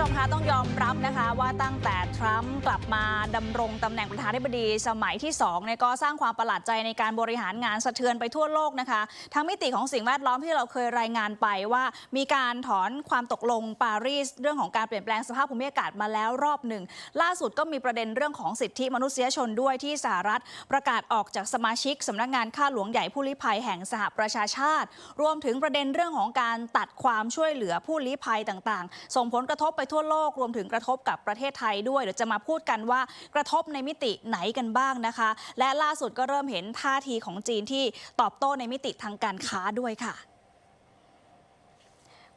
ชมคะต้องยอมรับนะคะว่าตั้งแต่ทรัมป์กลับมาดำรงตำแหน่งประธานาธิบดีสมัยที่2เนี่ยก็สร้างความประหลาดใจในการบริหารงานสะเทือนไปทั่วโลกนะคะทั้งมิติของสิ่งแวดล้อมที่เราเคยรายงานไปว่า มีการถอนความตกลงปารีสเรื่องของการเปลี่ยนแปลงสภาพภูมิอากาศมาแล้วรอบหนึ่ง ล่าสุดก็มีประเด็นเรื่องของสิทธิมนุษยชนด้วยที่สหรัฐประกาศออกจากสมาชิกสำนักงานข้าหลวงใหญ่ผู้ลี้ภัยแห่งสหประชาชาติ รวมถึงประเด็นเรื่องของการตัดความช่วยเหลือผู้ลี้ภัยต่าง ๆ ส่งผลกระทบไปทั่วโลกรวมถึงกระทบกับประเทศไทยด้วยเดี๋ยวจะมาพูดกันว่ากระทบในมิติไหนกันบ้างนะคะ และล่าสุดก็เริ่มเห็นท่าทีของจีนที่ตอบโต้ในมิติทางการค้าด้วยค่ะ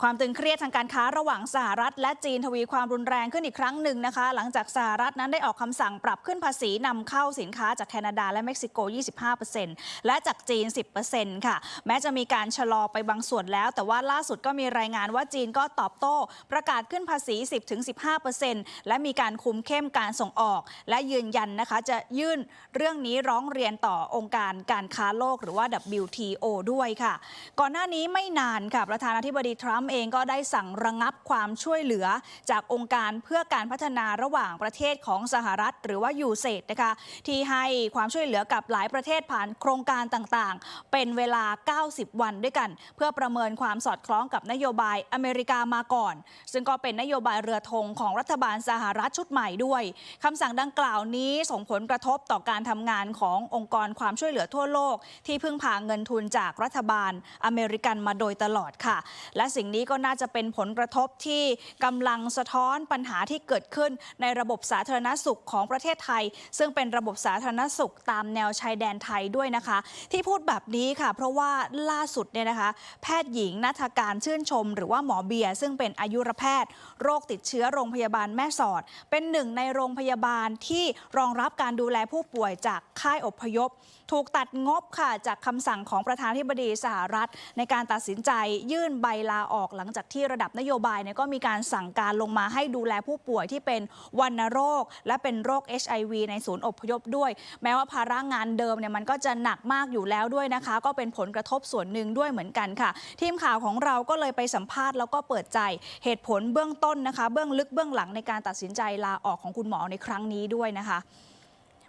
ความตึงเครียดทางการค้าระหว่างสหรัฐ และจีนทวีความรุนแรงขึ้นอีกครั้งหนึ่งนะคะ หลังจากสหรัฐนั้นได้ออกคำสั่งปรับขึ้นภาษีนำเข้าสินค้าจากแคนาดาและเม็กซิโก 25%และจากจีน 10%ค่ะ แม้จะมีการชะลอไปบางส่วนแล้ว แต่ว่าล่าสุดก็มีรายงานว่าจีนก็ตอบโต้ ประกาศขึ้นภาษี 10-15%และมีการคุมเข้มการส่งออก และยืนยันนะคะจะยื่นเรื่องนี้ร้องเรียนต่อองค์การการค้าโลกหรือว่า WTO ด้วยค่ะ ก่อนหน้านี้ไม่นานค่ะประธานาธิบดีทรัมป์เองก็ได้สั่งระงับความช่วยเหลือ จากองค์การเพื่อการพัฒนาระหว่างประเทศของสหรัฐ หรือว่ายูเซดนะคะที่ให้ความช่วยเหลือกับหลายประเทศผ่านโครงการต่างๆ เป็นเวลา 90 วันด้วยกัน เพื่อประเมินความสอดคล้องกับนโยบายอเมริกามาก่อน ซึ่งก็เป็นนโยบายเรือธงของรัฐบาลสหรัฐชุดใหม่ด้วยคำสั่งดังกล่าวนี้ส่งผลกระทบต่อการทำงานขององค์กรความช่วยเหลือทั่วโลก ที่พึ่งพาเงินทุนจากรัฐบาลอเมริกันมาโดยตลอดค่ะ และสิ่งนี้ก็น่าจะเป็นผลกระทบที่กำลังสะท้อนปัญหาที่เกิดขึ้นในระบบสาธารณสุขของประเทศไทย ซึ่งเป็นระบบสาธารณสุขตามแนวชายแดนไทยด้วยนะคะ ที่พูดแบบนี้ค่ะ เพราะว่าล่าสุดเนี่ยนะคะ แพทย์หญิงนัฐการชื่นชม หรือว่าหมอเบียร์ซึ่งเป็นอายุรแพทย์ โรคติดเชื้อโรงพยาบาลแม่สอด เป็นหนึ่งในโรงพยาบาลที่รองรับการดูแลผู้ป่วยจากค่ายอพยพ ถูกตัดงบค่ะจากคำสั่งของประธานาธิบดีสหรัฐ ในการตัดสินใจยื่นใบลาออกหลังจากที่ระดับนโยบายเนี่ยก็มีการสั่งการลงมาให้ดูแลผู้ป่วยที่เป็นวัณโรค และเป็นโรค HIV ในศูนย์อพยพด้วย แม้ว่าภาระงานเดิมเนี่ยมันก็จะหนักมากอยู่แล้วด้วยนะคะ ก็เป็นผลกระทบส่วนหนึ่งด้วยเหมือนกันค่ะ ทีมข่าวของเราก็เลยไปสัมภาษณ์แล้วก็เปิดใจเหตุผลเบื้องต้นนะคะ เบื้องลึกเบื้องหลังในการตัดสินใจลาออกของคุณหมอในครั้งนี้ด้วยนะคะ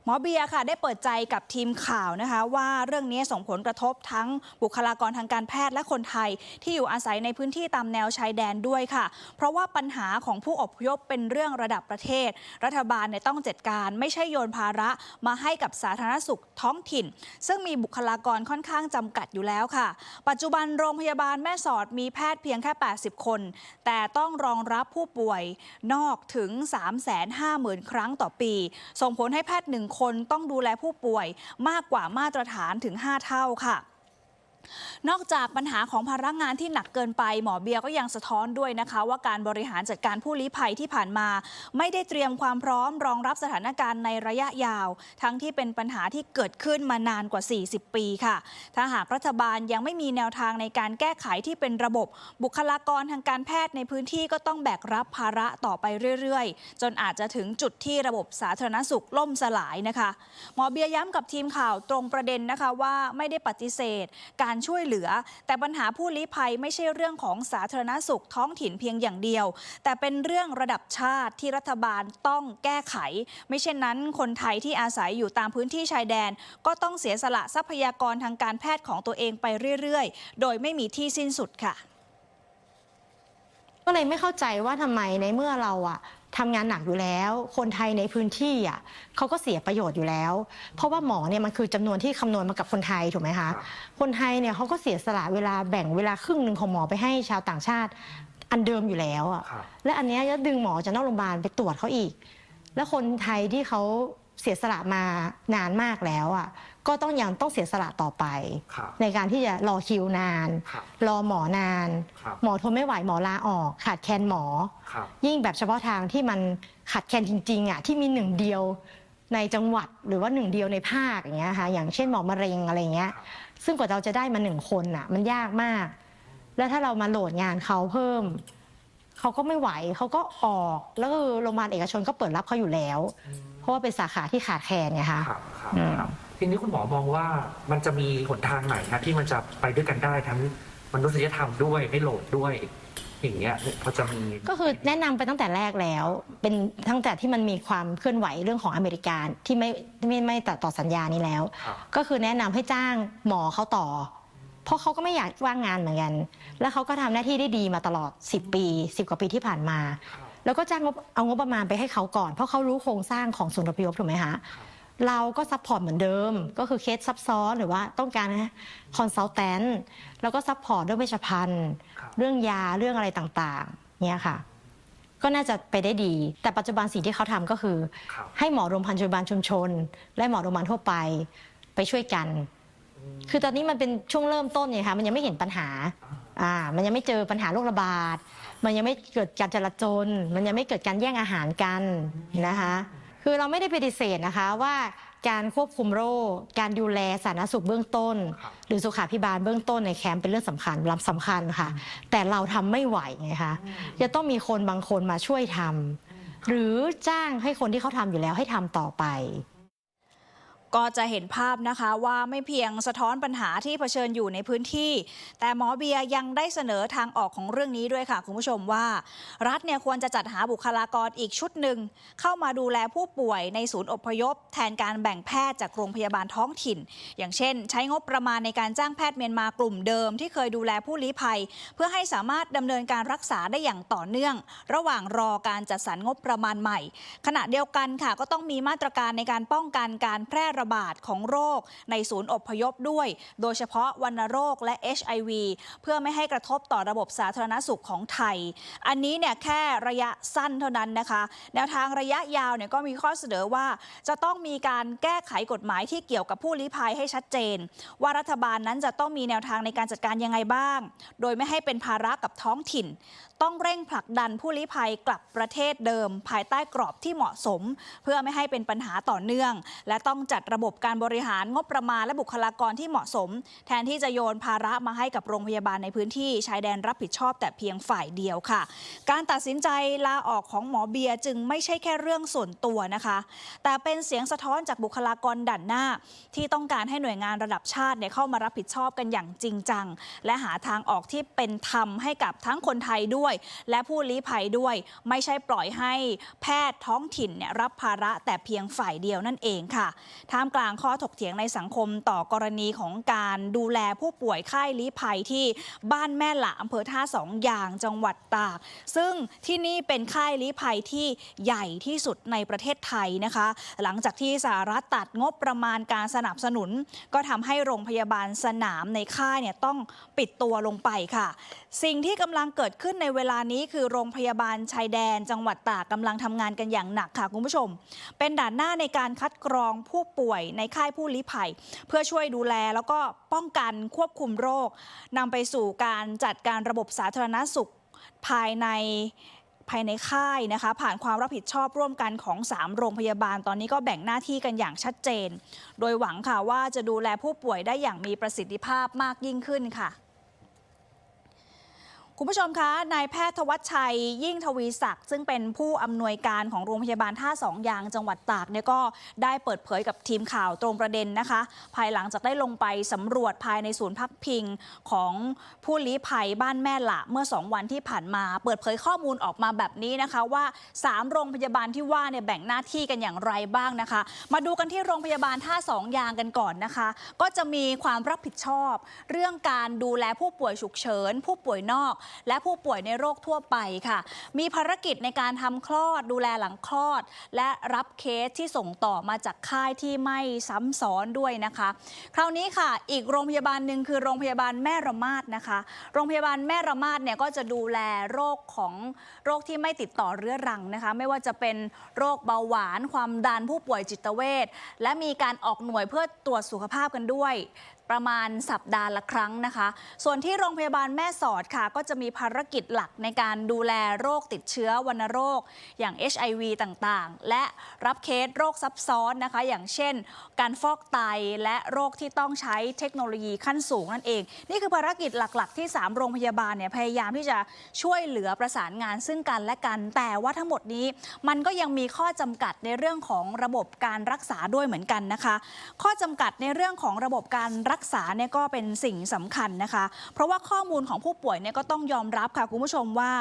หมอเบียร์ค่ะ ได้เปิดใจกับทีมข่าวนะคะ ว่าเรื่องนี้ส่งผลกระทบทั้งบุคลากรทางการแพทย์และคนไทย ที่อยู่อาศัยในพื้นที่ตามแนวชายแดนด้วยค่ะ เพราะว่าปัญหาของผู้อพยพเป็นเรื่องระดับประเทศ รัฐบาลเนี่ยต้องจัดการ ไม่ใช่โยนภาระมาให้กับสาธารณสุขท้องถิ่น ซึ่งมีบุคลากรค่อนข้างจำกัดอยู่แล้วค่ะ ปัจจุบันโรงพยาบาลแม่สอดมีแพทย์เพียงแค่ 80 คน แต่ต้องรองรับผู้ป่วยนอกถึง 350,000 ครั้งต่อปี ส่งผลให้แพทย์หนึ่งคนต้องดูแลผู้ป่วยมากกว่ามาตรฐานถึง 5 เท่าค่ะ นอกจากปัญหาของภาระงานที่หนักเกินไป หมอเบียก็ยังสะท้อนด้วยนะคะ ว่าการบริหารจัดการผู้ลี้ภัยที่ผ่านมา ไม่ได้เตรียมความพร้อมรองรับสถานการณ์ในระยะยาว ทั้งที่เป็นปัญหาที่เกิดขึ้นมานานกว่า 40 ปีค่ะ ถ้าหากรัฐบาลยังไม่มีแนวทางในการแก้ไขที่เป็นระบบ บุคลากรทางการแพทย์ในพื้นที่ก็ต้องแบกรับภาระต่อไปเรื่อยๆ จนอาจจะถึงจุดที่ระบบสาธารณสุขล่มสลายนะคะ หมอเบียร์ย้ำกับทีมข่าวตรงประเด็นนะคะว่าไม่ได้ปฏิเสธ การช่วยเหลือ แต่ปัญหาผู้ลี้ภัยไม่ใช่เรื่องของสาธารณสุขท้องถิ่นเพียงอย่างเดียว แต่เป็นเรื่องระดับชาติที่รัฐบาลต้องแก้ไข ไม่เช่นนั้น คนไทยที่อาศัยอยู่ตามพื้นที่ชายแดน ก็ต้องเสียสละทรัพยากรทางการแพทย์ของตัวเองไปเรื่อยๆ โดยไม่มีที่สิ้นสุดค่ะ ก็เลยไม่เข้าใจว่าทำไมในเมื่อเราอะ ทำงานหนักอยู่แล้ว คนไทยในพื้นที่อะเขาก็เสียประโยชน์อยู่แล้ว เพราะว่าหมอเนี่ยมันคือจำนวนที่คำนวณมากับคนไทยถูกไหมคะคนไทยเนี่ยเขาก็เสียสละเวลาแบ่งเวลาครึ่งหนึ่งของหมอไปให้ชาวต่างชาติอันเดิมอยู่แล้วอะครับและอันเนี้ยจะดึงหมอจากนอกโรงพยาบาลไปตรวจเขาอีก แล้วคนไทยที่เขาเสียสละมานานมากแล้วอะ ก็ต้องยังต้องเสียสละต่อไป ครับ ในการที่จะรอคิวนาน ครับ รอหมอนาน ครับ หมอทนไม่ไหวหมอลาออก ขาดแคลนหมอ ครับ ยิ่งแบบเฉพาะทางที่มันขาดแคลนจริงๆอะที่มีหนึ่งเดียวในจังหวัดหรือว่าหนึ่งเดียวในภาคอย่างเงี้ยค่ะอย่างเช่นหมอมะเร็งอะไรเงี้ย ซึ่งกว่าเราจะได้มาหนึ่งคนอะ มันยากมาก แล้วถ้าเรามาโหลดงานเขาเพิ่ม เขาก็ไม่ไหวเขาก็ออกแล้วก็โรงพยาบาลเอกชนก็เปิดรับเขาอยู่แล้ว เพราะว่าเป็นสาขาที่ขาดแคลนไงคะ ครับ ครับอืมครับ ทีนี้คุณหมอมองว่ามันจะมีหนทางไหนครับที่มันจะไปด้วยกันได้ทั้งมนุษยธรรมด้วยไม่โหลดด้วย อย่างเงี้ยเขาจะมีก็คือแนะนำไปตั้งแต่แรกแล้ว เป็นตั้งแต่ที่มันมีความเคลื่อนไหวเรื่องของอเมริกาที่ไม่ไม่ไม่ตัดต่อสัญญานี้แล้วครับก็คือแนะนำให้จ้างหมอเขาต่อ เพราะเขาก็ไม่อยากว่างงานเหมือนกัน แล้วเขาก็ทำหน้าที่ได้ดีมาตลอด 10 ปี 10 กว่าปีที่ผ่านมา แล้วก็จ้างงบเอางบประมาณไปให้เขาก่อน เพราะเขารู้โครงสร้างของศูนย์อพยพถูกไหมคะ เราก็ซัพพอร์ตเหมือนเดิม ก็คือเคสซับซ้อนหรือว่าต้องการคอนซัลแทนแล้วก็ซัพพอร์ตเรื่องเวชภัณฑ์ครับเรื่องยาเรื่องอะไรต่างๆเนี่ยค่ะ ก็น่าจะไปได้ดี แต่ปัจจุบันสิ่งที่เขาทำก็คือครับให้หมอโรงพยาบาลชุมชน และหมอโรงพยาบาลทั่วไปไปช่วยกัน คือตอนนี้มันเป็นช่วงเริ่มต้นไงคะมันยังไม่เห็นปัญหาอ่ามันยังไม่เจอปัญหาโรคระบาด มันยังไม่เกิดการจราจนมันยังไม่เกิดการแย่งอาหารกันนะคะ คือเราไม่ได้ปฏิเสธนะคะว่าการควบคุมโรค การดูแลสาธารณสุขเบื้องต้นครับหรือสุขาภิบาลเบื้องต้นในแคมป์เป็นเรื่องสำคัญลำสำคัญค่ะ แต่เราทำไม่ไหวไงคะจะต้องมีคนบางคนมาช่วยทำหรือจ้างให้คนที่เขาทำอยู่แล้วให้ทำต่อไป ก็จะเห็นภาพนะคะว่าไม่เพียงสะท้อนปัญหาที่เผชิญอยู่ในพื้นที่ แต่หมอเบียยังได้เสนอทางออกของเรื่องนี้ด้วยค่ะ คุณผู้ชมว่า รัฐเนี่ยควรจะจัดหาบุคลากรอีกชุดหนึ่ง เข้ามาดูแลผู้ป่วยในศูนย์อพยพ แทนการแบ่งแพทย์จากโรงพยาบาลท้องถิ่น อย่างเช่น ใช้งบประมาณในการจ้างแพทย์เมียนมากลุ่มเดิม ที่เคยดูแลผู้ลี้ภัย เพื่อให้สามารถดำเนินการรักษาได้อย่างต่อเนื่อง ระหว่างรอการจัดสรรงบประมาณใหม่ ขณะเดียวกันค่ะก็ต้องมีมาตรการในการป้องกันการแพร่ระบาดของโรคในศูนย์อพยพด้วย โดยเฉพาะวัณโรคและ HIV เพื่อไม่ให้กระทบต่อระบบสาธารณสุขของไทย อันนี้เนี่ยแค่ระยะสั้นเท่านั้นนะคะ แนวทางระยะยาวเนี่ยก็มีข้อเสนอว่า จะต้องมีการแก้ไขกฎหมายที่เกี่ยวกับผู้ลี้ภัยให้ชัดเจน ว่ารัฐบาลนั้นจะต้องมีแนวทางในการจัดการยังไงบ้าง โดยไม่ให้เป็นภาระกับท้องถิ่น ต้องเร่งผลักดันผู้ลี้ภัยกลับประเทศเดิม ภายใต้กรอบที่เหมาะสม เพื่อไม่ให้เป็นปัญหาต่อเนื่อง และต้องจัดระบบการบริหารงบประมาณและบุคลากรที่เหมาะสม แทนที่จะโยนภาระมาให้กับโรงพยาบาลในพื้นที่ชายแดนรับผิดชอบแต่เพียงฝ่ายเดียวค่ะ การตัดสินใจลาออกของหมอเบียร์จึงไม่ใช่แค่เรื่องส่วนตัวนะคะ แต่เป็นเสียงสะท้อนจากบุคลากรด่านหน้า ที่ต้องการให้หน่วยงานระดับชาติเนี่ยเข้ามารับผิดชอบกันอย่างจริงจัง และหาทางออกที่เป็นธรรมให้กับทั้งคนไทยด้วย และผู้ลี้ภัยด้วย ไม่ใช่ปล่อยให้แพทย์ท้องถิ่นเนี่ยรับภาระแต่เพียงฝ่ายเดียวนั่นเองค่ะท่าามกลางข้อถกเถียงในสังคมต่อกรณีของการดูแลผู้ป่วยไข้ลี้ภัยที่บ้านแม่หละอำเภอท่าสองยางจังหวัดตาก ซึ่งที่นี่เป็นค่ายลี้ภัยที่ใหญ่ที่สุดในประเทศไทยนะคะ หลังจากที่สหรัฐตัดงบประมาณการสนับสนุน ก็ทำให้โรงพยาบาลสนามในค่ายเนี่ยต้องปิดตัวลงไปค่ะ สิ่งที่กำลังเกิดขึ้นในเวลานี้คือโรงพยาบาลชายแดน จังหวัดตากกำลังทำงานกันอย่างหนักค่ะคุณผู้ชม เป็นด่านหน้าในการคัดกรองผู้ป่วยในค่ายผู้ลี้ภัย เพื่อช่วยดูแลแล้วก็ป้องกันควบคุมโรคนำไปสู่การจัดการระบบสาธารณสุขภายในภายในค่ายนะคะ ผ่านความรับผิดชอบร่วมกันของ 3 โรงพยาบาลตอนนี้ก็แบ่งหน้าที่กันอย่างชัดเจน โดยหวังค่ะว่าจะดูแลผู้ป่วยได้อย่างมีประสิทธิภาพมากยิ่งขึ้นค่ะ คุณผู้ชมคะ นายแพทย์ธวัชชัย ยิ่งทวีศักดิ์ซึ่งเป็นผู้อำนวยการของโรงพยาบาลท่าสองยางจังหวัดตากเนี่ยก็ได้เปิดเผยกับทีมข่าวตรงประเด็นนะคะ ภายหลังจากได้ลงไปสำรวจภายในศูนย์พักพิงของผู้ลี้ภัยบ้านแม่ละเมื่อ 2 วันที่ผ่านมา เปิดเผยข้อมูลออกมาแบบนี้นะคะว่า 3 โรงพยาบาลที่ว่าเนี่ยแบ่งหน้าที่กันอย่างไรบ้างนะคะ มาดูกันที่โรงพยาบาลท่าสองยางกันก่อนนะคะ ก็จะมีความรับผิดชอบ เรื่องการดูแลผู้ป่วยฉุกเฉิน ผู้ป่วยนอกและผู้ป่วยในโรคทั่วไปค่ะ มีภารกิจในการทำคลอดดูแลหลังคลอด และรับเคสที่ส่งต่อมาจากค่ายที่ไม่ซ้ำซ้อนด้วยนะคะ คราวนี้ค่ะ อีกโรงพยาบาลหนึ่งคือโรงพยาบาลแม่ระมาดนะคะ โรงพยาบาลแม่ระมาดเนี่ยก็จะดูแลโรคของโรคที่ไม่ติดต่อเรื้อรังนะคะ ไม่ว่าจะเป็นโรคเบาหวาน ความดันผู้ป่วยจิตเวชและมีการออกหน่วยเพื่อตรวจสุขภาพกันด้วยประมาณสัปดาห์ละครั้งนะคะ ส่วนที่โรงพยาบาลแม่สอดค่ะ ก็จะมีภารกิจหลักในการดูแลโรคติดเชื้อวัณโรค อย่าง HIV ต่างๆ และรับเคสโรคซับซ้อนนะคะ อย่างเช่น การฟอกไตและโรคที่ต้องใช้เทคโนโลยีขั้นสูงนั่นเอง นี่คือภารกิจหลักๆ ที่ 3 โรงพยาบาลเนี่ยพยายามที่จะช่วยเหลือประสานงานซึ่งกันและกัน แต่ว่าทั้งหมดนี้มันก็ยังมีข้อจำกัดในเรื่องของระบบการรักษาด้วยเหมือนกันนะคะ ข้อจำกัดในเรื่องของระบบการรัักษาเนี่ยก็เป็นสิ่งสำคัญนะคะ เพราะว่าข้อมูลของผู้ป่วยเนี่ยก็ต้องยอมรับค่ะคุณผู้ชมว่า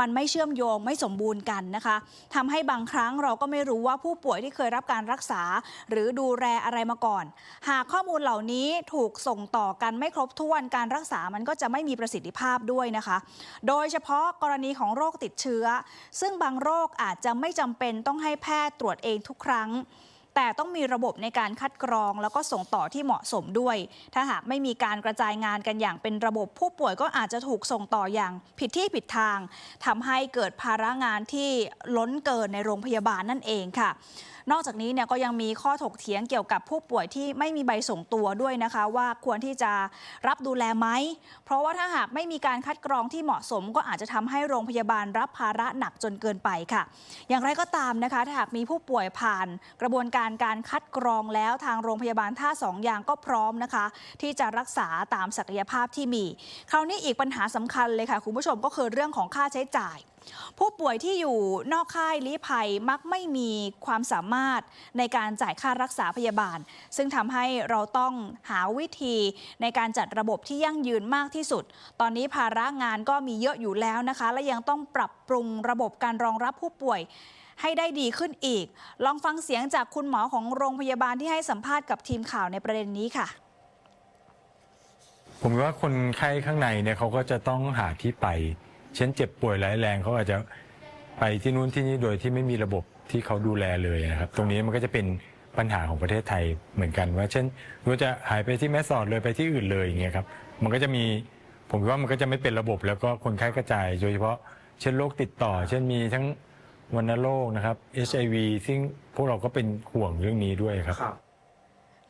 มันไม่เชื่อมโยงไม่สมบูรณ์กันนะคะทำให้บางครั้งเราก็ไม่รู้ว่าผู้ป่วยที่เคยรับการรักษา หรือดูแลอะไรมาก่อน หากข้อมูลเหล่านี้ถูกส่งต่อกันไม่ครบถ้วนการรักษามันก็จะไม่มีประสิทธิภาพด้วยนะคะ โดยเฉพาะกรณีของโรคติดเชื้อ ซึ่งบางโรคอาจจะไม่จำเป็นต้องให้แพทย์ตรวจเองทุกครั้ง แต่ต้องมีระบบในการคัดกรอง แล้วก็ส่งต่อที่เหมาะสมด้วย ถ้าหากไม่มีการกระจายงานกันอย่างเป็นระบบผู้ป่วยก็อาจจะถูกส่งต่ออย่างผิดที่ผิดทางทำให้เกิดภาระงานที่ล้นเกินในโรงพยาบาลนั่นเองค่ะ นอกจากนี้เนี่ยก็ยังมีข้อถกเถียงเกี่ยวกับผู้ป่วยที่ไม่มีใบส่งตัวด้วยนะคะ ว่าควรที่จะรับดูแลไหม เพราะว่าถ้าหากไม่มีการคัดกรองที่เหมาะสม ก็อาจจะทำให้โรงพยาบาลรับภาระหนักจนเกินไปค่ะ อย่างไรก็ตามนะคะ ถ้าหากมีผู้ป่วยผ่านกระบวนการการคัดกรองแล้วทางโรงพยาบาลท่าสองยางก็พร้อมนะคะ ที่จะรักษาตามศักยภาพที่มี คราวนี้อีกปัญหาสำคัญเลยค่ะคุณผู้ชมก็คือเรื่องของค่าใช้จ่าย ผู้ป่วยที่อยู่นอกค่ายลี้ภัยมักไม่มีความสามารถในการจ่ายค่ารักษาพยาบาล ซึ่งทำให้เราต้องหาวิธีในการจัดระบบที่ยั่งยืนมากที่สุด ตอนนี้ภาระงานก็มีเยอะอยู่แล้วนะคะ และยังต้องปรับปรุงระบบการรองรับผู้ป่วยให้ได้ดีขึ้นอีก ลองฟังเสียงจากคุณหมอของโรงพยาบาลที่ให้สัมภาษณ์กับทีมข่าวในประเด็นนี้ค่ะ ผมว่าคนไข้ข้างในเนี่ยเขาก็จะต้องหาที่ไป เช่นเจ็บป่วยร้ายแรงเขาอาจจะไปที่นู้นที่นี่โดยที่ไม่มีระบบที่เขาดูแลเลยนะครับ ตรงนี้มันก็จะเป็นปัญหาของประเทศไทยเหมือนกัน ว่าเช่นว่าจะหายไปที่แม่สอดเลยไปที่อื่นเลยอย่างเงี้ยครับ มันก็จะมีผมว่ามันก็จะไม่เป็นระบบแล้วก็คนไข้กระจาย โดยเฉพาะเช่นโรคติดต่อ เช่นมีทั้งวัณโรคนะครับ HIV ซึ่งพวกเราก็เป็นห่วงเรื่องนี้ด้วยครับ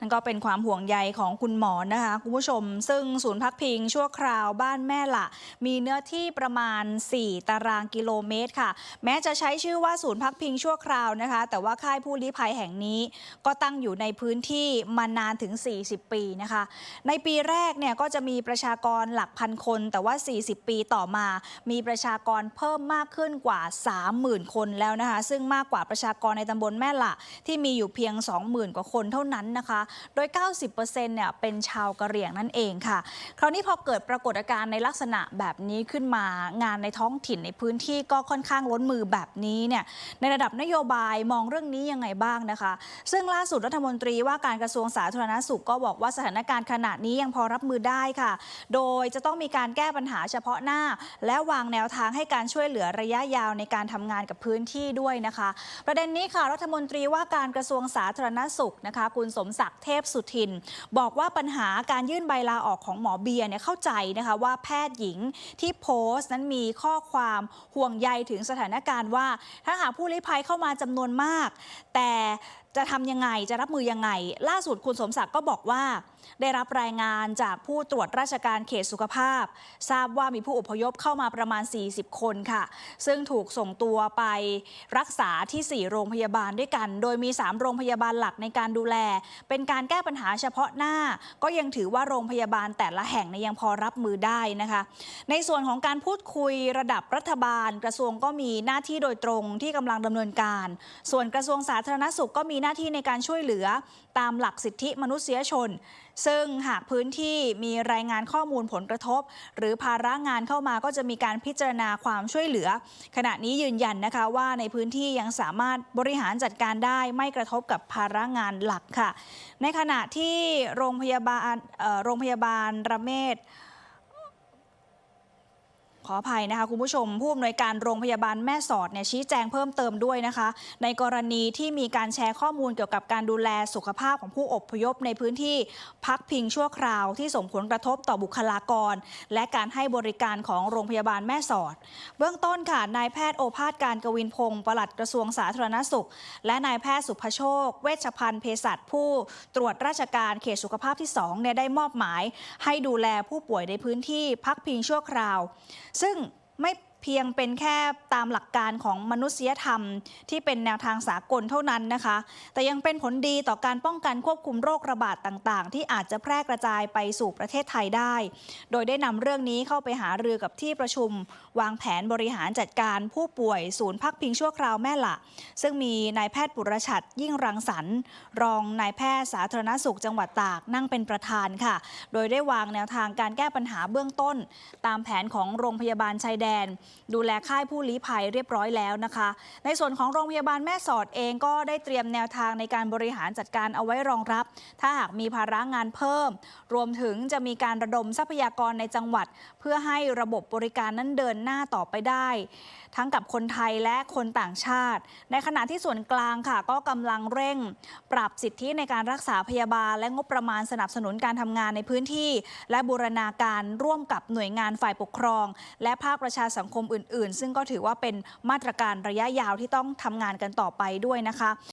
นั่นก็เป็นความห่วงใยของคุณหมอนะคะคุณผู้ชม ซึ่งศูนย์พักพิงชั่วคราวบ้านแม่ละ มีเนื้อที่ประมาณ 4 ตารางกิโลเมตรค่ะ แม้จะใช้ชื่อว่าศูนย์พักพิงชั่วคราวนะคะ แต่ว่าค่ายผู้ลี้ภัยแห่งนี้ ก็ตั้งอยู่ในพื้นที่มานานถึง 40 ปีนะคะ ในปีแรกเนี่ยก็จะมีประชากรหลักพันคน แต่ว่า 40 ปีต่อมา มีประชากรเพิ่มมากขึ้นกว่า 30,000 คนแล้วนะคะ ซึ่งมากกว่าประชากรในตำบลแม่ละที่มีอยู่เพียง 20,000 กว่าคนเท่านั้นนะคะโดย 90%เนี่ยเป็นชาวกะเหรี่ยงนั่นเองค่ะ คราวนี้พอเกิดปรากฏการณ์ในลักษณะแบบนี้ขึ้นมางานในท้องถิ่นในพื้นที่ก็ค่อนข้างล้นมือแบบนี้เนี่ยในระดับนโยบายมองเรื่องนี้ยังไงบ้างนะคะ ซึ่งล่าสุดรัฐมนตรีว่าการกระทรวงสาธารณสุขก็บอกว่าสถานการณ์ขณะนี้ยังพอรับมือได้ค่ะ โดยจะต้องมีการแก้ปัญหาเฉพาะหน้า และวางแนวทางให้การช่วยเหลือระยะยาวในการทำงานกับพื้นที่ด้วยนะคะ ประเด็นนี้ค่ะรัฐมนตรีว่าการกระทรวงสาธารณสุขนะคะคุณสมศักดิ์เทพสุทิน บอกว่าปัญหาการยื่นใบลาออกของหมอเบียร์เนี่ยเข้าใจนะคะว่าแพทย์หญิงที่โพสต์นั้นมีข้อความห่วงใยถึงสถานการณ์ว่า ถ้าหากผู้ลี้ภัยเข้ามาจำนวนมาก แต่จะทำยังไงจะรับมือยังไง ล่าสุดคุณสมศักดิ์ก็บอกว่า ได้รับรายงานจากผู้ตรวจราชการเขตสุขภาพ ทราบว่ามีผู้อพยพเข้ามาประมาณ 40 คนค่ะ ซึ่งถูกส่งตัวไปรักษาที่ 4 โรงพยาบาลด้วยกัน โดยมี 3 โรงพยาบาลหลักในการดูแล เป็นการแก้ปัญหาเฉพาะหน้า ก็ยังถือว่าโรงพยาบาลแต่ละแห่งเนี่ยยังพอรับมือได้นะคะ ในส่วนของการพูดคุยระดับรัฐบาล กระทรวงก็มีหน้าที่โดยตรงที่กำลังดำเนินการ ส่วนกระทรวงสาธารณสุขก็มีหน้าที่ในการช่วยเหลือตามหลักสิทธิมนุษยชน ซึ่งหากพื้นที่มีรายงานข้อมูลผลกระทบ หรือภาระงานเข้ามาก็จะมีการพิจารณาความช่วยเหลือ ขณะนี้ยืนยันนะคะว่าในพื้นที่ยังสามารถบริหารจัดการได้ไม่กระทบกับภาระงานหลักค่ะ ในขณะที่โรงพยาบาลโรงพยาบาลระเมศ ขออภัยนะคะคุณผู้ชม ผู้อำนวยการโรงพยาบาลแม่สอดเนี่ยชี้แจงเพิ่มเติมด้วยนะคะ ในกรณีที่มีการแชร์ข้อมูลเกี่ยวกับการดูแลสุขภาพของผู้อบพยพในพื้นที่พักพิงชั่วคราวที่ส่งผลกระทบต่อบุคลากร และการให้บริการของโรงพยาบาลแม่สอด เบื้องต้นค่ะนายแพทย์โอภาสการกวินพงศ์ปลัดกระทรวงสาธารณสุข และนายแพทย์สุภโชค เวชพันธ์เภสัชผู้ตรวจราชการเขตสุขภาพที่2เนี่ยได้มอบหมาย ให้ดูแลผู้ป่วยในพื้นที่พักพิงชั่วคราวซึ่งไม่ เพียงเป็นแค่ตามหลักการของมนุษยธรรม ที่เป็นแนวทางสากลเท่านั้นนะคะ แต่ยังเป็นผลดีต่อการป้องกันควบคุมโรคระบาดต่างๆ ที่อาจจะแพร่กระจายไปสู่ประเทศไทยได้ โดยได้นำเรื่องนี้เข้าไปหารือกับที่ประชุม วางแผนบริหารจัดการผู้ป่วยศูนย์พักพิงชั่วคราวแม่ละ ซึ่งมีนายแพทย์ปุรชัดยิ่งรังสรรค์รองนายแพทย์สาธารณสุขจังหวัดตากนั่งเป็นประธานค่ะ โดยได้วางแนวทางการแก้ปัญหาเบื้องต้น ตามแผนของโรงพยาบาลชายแดนดูแลค่ายผู้ลี้ภัยเรียบร้อยแล้วนะคะ ในส่วนของโรงพยาบาลแม่สอดเองก็ได้เตรียมแนวทางในการบริหารจัดการเอาไว้รองรับ ถ้าหากมีภาระงานเพิ่ม รวมถึงจะมีการระดมทรัพยากรในจังหวัด เพื่อให้ระบบบริการนั้นเดินหน้าต่อไปได้ ทั้งกับคนไทยและคนต่างชาติ ในขณะที่ส่วนกลางค่ะ ก็กำลังเร่ง ปรับสิทธิในการรักษาพยาบาล และงบประมาณสนับสนุนการทำงานในพื้นที่ และบูรณาการร่วมกับหน่วยงานฝ่ายปกครอง และภาคประชาสังคมอื่น ๆ ซึ่งก็ถือว่าเป็นมาตรการระยะยาวที่ต้องทำงานกันต่อไปด้วยนะคะ